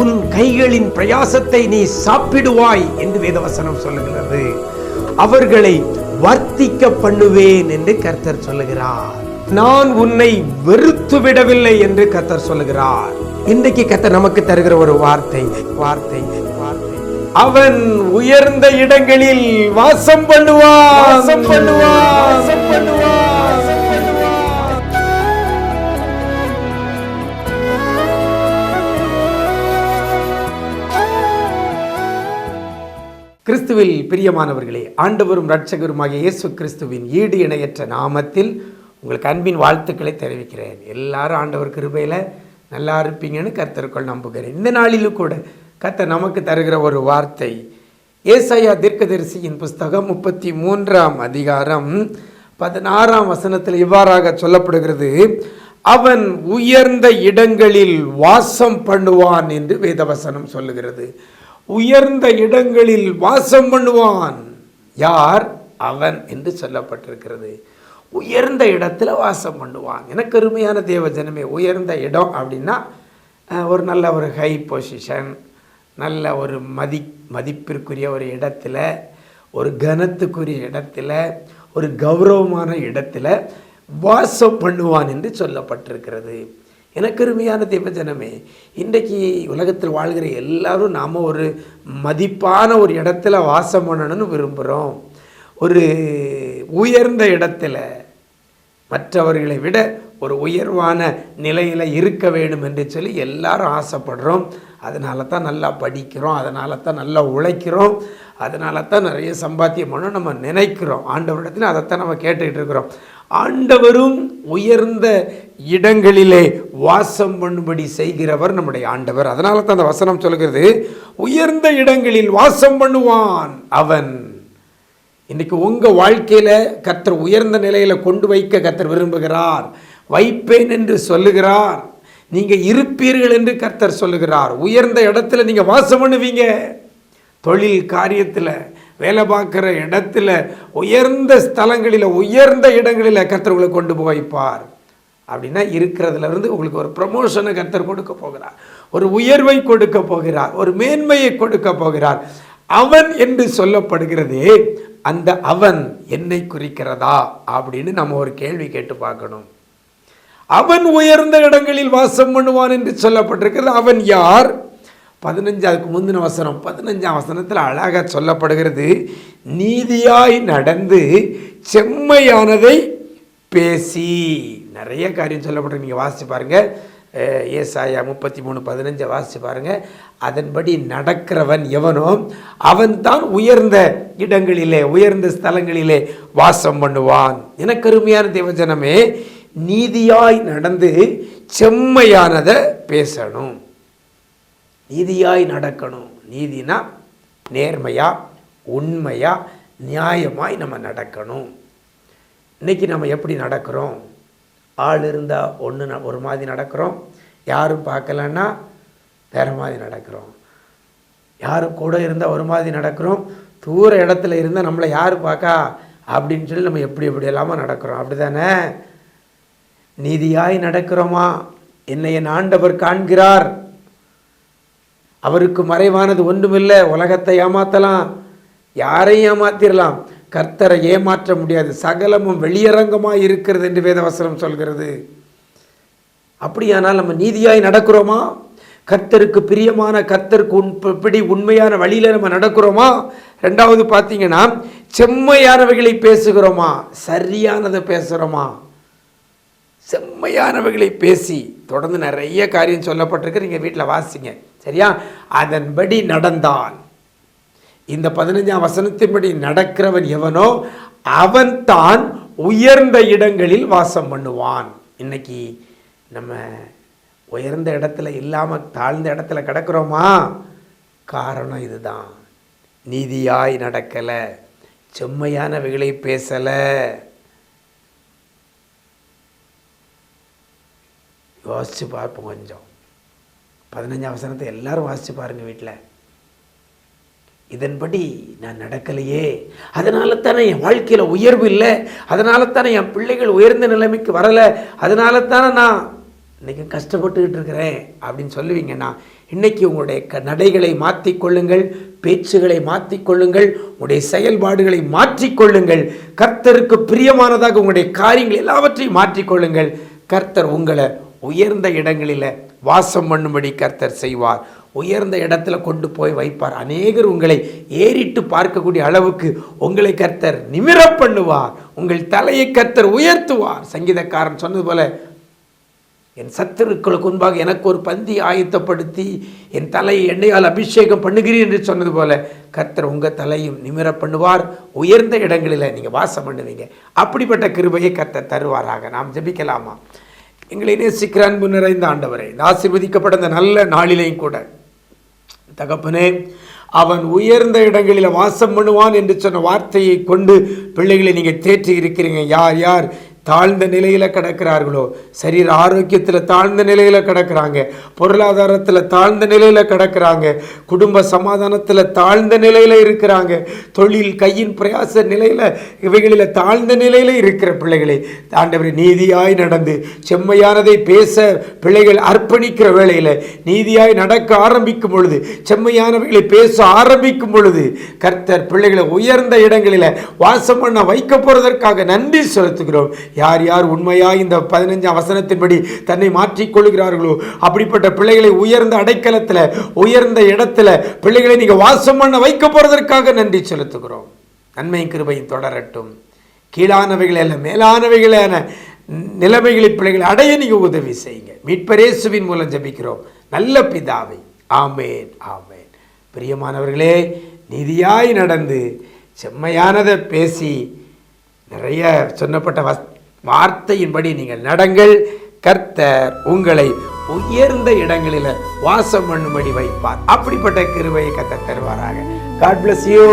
உன் கைகளின் பிரயாசத்தை நீ சாப்பிடுவாய் என்று வேதவசனம் சொல்லுகிறது. அவர்களை வர்த்திக்க பண்ணுவேன் என்று கர்த்தர் சொல்லுகிறார். நான் உன்னை வெறுத்து விடவில்லை என்று கர்த்தர் சொல்லுகிறார். இன்றைக்கு கர்த்தர் நமக்கு தருகிற ஒரு வார்த்தை வார்த்தை வார்த்தை. அவன் உயர்ந்த இடங்களில் வாசம் பண்ணுவான். வாசம் பண்ணுவான் வாசம் பண்ணுவான். கிறிஸ்துவில் பிரியமானவர்களே ஆண்டவரும் இரட்சகருமாகிய இயேசு கிறிஸ்துவின் ஈடு இணையற்ற நாமத்தில் உங்களுக்கு அன்பின் வாழ்த்துக்களை தெரிவிக்கிறேன். எல்லாரும் ஆண்டவர் கிருபையில் நல்லா இருப்பீங்கன்னு கர்த்தருக்குள் நம்புகிறேன். இந்த நாளிலும் கூட கர்த்தர் நமக்கு தருகிற ஒரு வார்த்தை ஏசாயா தீர்க்கதரிசியின் புஸ்தகம் முப்பத்தி மூன்றாம் அதிகாரம் பதினாறாம் வசனத்தில் இவ்வாறாக சொல்லப்படுகிறது அவன் உயர்ந்த இடங்களில் வாசம் பண்ணுவான் என்று வேதவசனம் சொல்லுகிறது. உயர்ந்த இடங்களில் வாசம் பண்ணுவான். யார்? அவன் என்று சொல்லப்பட்டிருக்கிறது. உயர்ந்த இடத்துல வாசம் பண்ணுவான். எனக்கு அருமையான தேவ ஜனமே உயர்ந்த இடம் அப்படின்னா ஒரு நல்ல ஒரு ஹை பொசிஷன் நல்ல ஒரு மதி மதிப்பிற்குரிய ஒரு இடத்துல ஒரு கனத்துக்குரிய இடத்துல ஒரு கௌரவமான இடத்துல வாசம் பண்ணுவான் என்று சொல்லப்பட்டிருக்கிறது. எனக்கு தெய்வஜனமே இன்றைக்கு உலகத்தில் வாழ்கிற எல்லாரும் நாம் ஒரு மதிப்பான ஒரு இடத்துல வாசம் பண்ணணும்னு விரும்புகிறோம் ஒரு உயர்ந்த இடத்துல மற்றவர்களை விட ஒரு உயர்வான நிலையில் இருக்க வேண்டும் என்று சொல்லி எல்லாரும் ஆசைப்படுறோம். அதனால தான் நல்லா படிக்கிறோம் அதனால தான் நல்லா உழைக்கிறோம் அதனால தான் நிறைய சம்பாத்தியம் பண்ண நம்ம நினைக்கிறோம். ஆண்டவரிடத்துல அதைத்தான் நம்ம கேட்டுக்கிட்டு இருக்கிறோம். ஆண்டவரும் உயர்ந்த இடங்களிலே வாசம் பண்ணும்படி செய்கிறவர் நம்முடைய ஆண்டவர். அதனால தான் அந்த வசனம் சொல்கிறது உயர்ந்த இடங்களில் வாசம் பண்ணுவான் அவன். இன்றைக்கி உங்கள் வாழ்க்கையில் கத்தர் உயர்ந்த நிலையில் கொண்டு வைக்க கத்தர் விரும்புகிறார். வைப்பேன் என்று சொல்லுகிறார். நீங்கள் இருப்பீர்கள் என்று கர்த்தர் சொல்லுகிறார். உயர்ந்த இடத்துல நீங்கள் வாசம் பண்ணுவீங்க. தொழில் காரியத்தில் வேலை பார்க்குற இடத்துல உயர்ந்த ஸ்தலங்களில் உயர்ந்த இடங்களில் கர்த்தர் உங்களை கொண்டு போய்ப்பார் அப்படின்னா இருக்கிறதுலேருந்து உங்களுக்கு ஒரு ப்ரமோஷனை கர்த்தர் கொடுக்க போகிறார். ஒரு உயர்வை கொடுக்க போகிறார். ஒரு மேன்மையை கொடுக்க போகிறார். அவன் என்று சொல்லப்படுகிறதே அந்த அவன் என்னை குறிக்கிறதா? அப்படின்னு நம்ம ஒரு கேள்வி கேட்டு பார்க்கணும். அவன் உயர்ந்த இடங்களில் வாசம் பண்ணுவான் என்று சொல்லப்பட்டிருக்கிறது. அவன் யார்? பதினஞ்சாவதுக்கு முந்தின வசனம் பதினஞ்சாம் வசனத்தில் அழகாக சொல்லப்படுகிறது நீதியாய் நடந்து செம்மையானதை பேசி. நிறைய காரியம் சொல்லப்பட்டு நீங்கள் வாசித்து பாருங்கள் ஏசாயா முப்பத்தி மூணு பதினஞ்சை வாசித்து பாருங்கள் அதன்படி நடக்கிறவன் எவனோ அவன்தான் உயர்ந்த இடங்களிலே உயர்ந்த ஸ்தலங்களிலே வாசம் பண்ணுவான். எனக்கு அருமையான தேவஜனமே நீதியாய் நடந்து செம்மையானதை பேசணும். நீதியாய் நடக்கணும். நீதினா நேர்மையா உண்மையா நியாயமாய் நம்ம நடக்கணும். இன்னைக்கு நம்ம எப்படி நடக்கிறோம்? ஆள் இருந்தால் ஒன்று ஒரு மாதிரி நடக்கிறோம். யாரும் பார்க்கலன்னா வேறு மாதிரி நடக்கிறோம். யாரும் கூட இருந்தால் ஒரு மாதிரி நடக்கிறோம். தூர இடத்துல இருந்தால் நம்மளை யார் பார்க்கா அப்படின்னு சொல்லி நம்ம எப்படி எப்படி இல்லாமல் நடக்கிறோம். அப்படி தானே நீதியாய் நடக்கிறோமா? என்னை என் ஆண்டவர் காண்கிறார். அவருக்கு மறைவானது ஒன்றுமில்லை. உலகத்தை ஏமாத்தலாம். யாரையும் ஏமாத்திரலாம். கர்த்தரை ஏமாற்ற முடியாது. சகலமும் வெளியரங்கமாக இருக்கிறது என்று வேதவசனம் சொல்கிறது. அப்படியானால் நம்ம நீதியாய் நடக்கிறோமா? கர்த்தருக்கு பிரியமான கர்த்தருக்கு உண் பிடி உண்மையான வழியில் நம்ம நடக்கிறோமா? ரெண்டாவது பார்த்தீங்கன்னா செம்மையானவைகளை பேசுகிறோமா? சரியானதை பேசுகிறோமா? செம்மையானவைகளை பேசி தொடர்ந்து நிறைய காரியம் சொல்லப்பட்டிருக்கு. நீங்கள் வீட்டில் வாசிங்க. சரியா? அதன்படி நடந்தான். இந்த பதினஞ்சாம் வசனத்தின்படி நடக்கிறவன் எவனோ அவன் தான் உயர்ந்த இடங்களில் வாசம் பண்ணுவான். இன்னைக்கு நம்ம உயர்ந்த இடத்துல இல்லாமல் தாழ்ந்த இடத்துல கிடக்கிறோமா? காரணம் இதுதான். நீதியாய் நடக்கலை. செம்மையானவைகளை பேசலை. யோசிச்சு பார்ப்போம் கொஞ்சம். பதினஞ்சு அவசரத்தை எல்லாரும் வாசிச்சு பாருங்க வீட்டில் இதன்படி நான் நடக்கலையே. அதனால தானே என் வாழ்க்கையில் உயர்வு இல்லை. அதனால தானே என் பிள்ளைகள் உயர்ந்த நிலைமைக்கு வரலை. அதனால தானே நான் இன்றைக்கி கஷ்டப்பட்டுக்கிட்டு இருக்கிறேன் அப்படின்னு சொல்லுவீங்கன்னா இன்னைக்கு உங்களுடைய க நடைகளை மாற்றிக்கொள்ளுங்கள் பேச்சுகளை மாற்றிக்கொள்ளுங்கள் உங்களுடைய செயல்பாடுகளை மாற்றிக்கொள்ளுங்கள் கர்த்தருக்கு பிரியமானதாக உங்களுடைய காரியங்கள் எல்லாவற்றையும் மாற்றிக்கொள்ளுங்கள் கர்த்தர் உங்களை உயர்ந்த இடங்களில் வாசம் பண்ணும்படி கர்த்தர் செய்வார். உயர்ந்த இடத்துல கொண்டு போய் வைப்பார். அநேகர் உங்களை ஏறிட்டு பார்க்கக்கூடிய அளவுக்கு உங்களை கர்த்தர் நிமிர பண்ணுவார். உங்கள் தலையை கர்த்தர் உயர்த்துவார். சங்கீதக்காரன் சொன்னது போல என் சத்துருக்களுக்கு முன்பாக எனக்கு ஒரு பந்தி ஆயத்தப்படுத்தி என் தலையை எண்ணெயால் அபிஷேகம் பண்ணுகிறீர் என்று சொன்னது போல கர்த்தர் உங்கள் தலையும் நிமிர பண்ணுவார். உயர்ந்த இடங்களில் நீங்கள் வாசம் பண்ணுவீங்க. அப்படிப்பட்ட கிருபையை கர்த்தர் தருவாராக. நாம் ஜெபிக்கலாமா? எங்களை நேசிக்கிற அன்பு நிறைந்த ஆண்டவரே இந்த ஆசிர்வதிக்கப்பட்ட இந்த நல்ல நாளிலையும் கூட தகப்பனே அவன் உயர்ந்த இடங்களில் வாசம் பண்ணுவான் என்று சொன்ன வார்த்தையை கொண்டு பிள்ளைகளை நீங்கள் தேற்றி இருக்கிறீங்க. யார் யார்? தாழ்ந்த நிலையில் கிடக்கிறார்களோ சரீர ஆரோக்கியத்தில் தாழ்ந்த நிலையில் கிடக்கிறாங்க பொருளாதாரத்தில் தாழ்ந்த நிலையில் கிடக்கிறாங்க குடும்ப சமாதானத்தில் தாழ்ந்த நிலையில் இருக்கிறாங்க தொழில் கையின் பிரயாச நிலையில் இவைகளில் தாழ்ந்த நிலையில் இருக்கிற பிள்ளைகளை ஆண்டவர் நீதியாய் நடந்து செம்மையானதை பேச பிள்ளைகள் அர்ப்பணிக்கிற வேளையில் நீதியாய் நடக்க ஆரம்பிக்கும் பொழுது செம்மையானவைகளை பேச ஆரம்பிக்கும் பொழுது கர்த்தர் பிள்ளைகளை உயர்ந்த இடங்களில் வாசம் பண்ண வைக்க போகிறதற்காக நன்றி செலுத்துகிறோம். யார் யார் உண்மையாக இந்த பதினஞ்சாம் வசனத்தின்படி தன்னை மாற்றிக்கொள்கிறார்களோ அப்படிப்பட்ட பிள்ளைகளை உயர்ந்த அடைக்கலத்தில் உயர்ந்த இடத்துல பிள்ளைகளை நீங்கள் வாசம் பண்ண வைக்க போகிறதற்காக நன்றி செலுத்துகிறோம். நன்மை கிருபையும் தொடரட்டும். கீழானவைகள் அல்ல மேலானவைகளான நிலைமைகளை பிள்ளைகளை அடைய நீங்கள் உதவி செய்யுங்க. மீட்பரேசுவின் மூலம் ஜெபிக்கிறோம். நல்ல பிதாவை. ஆமேன் ஆமேன். பிரியமானவர்களே நிதியாய் நடந்து செம்மையானதை பேசி நிறைய சொன்னப்பட்ட வஸ் வார்த்தையின்படி நீங்கள் நடங்கள். கர்த்தர் உங்களை உயர்ந்த இடங்களில் வாசம் பண்ணும்படி வைப்பார். அப்படிப்பட்ட கிருவையை கத்த தருவாராக. God bless you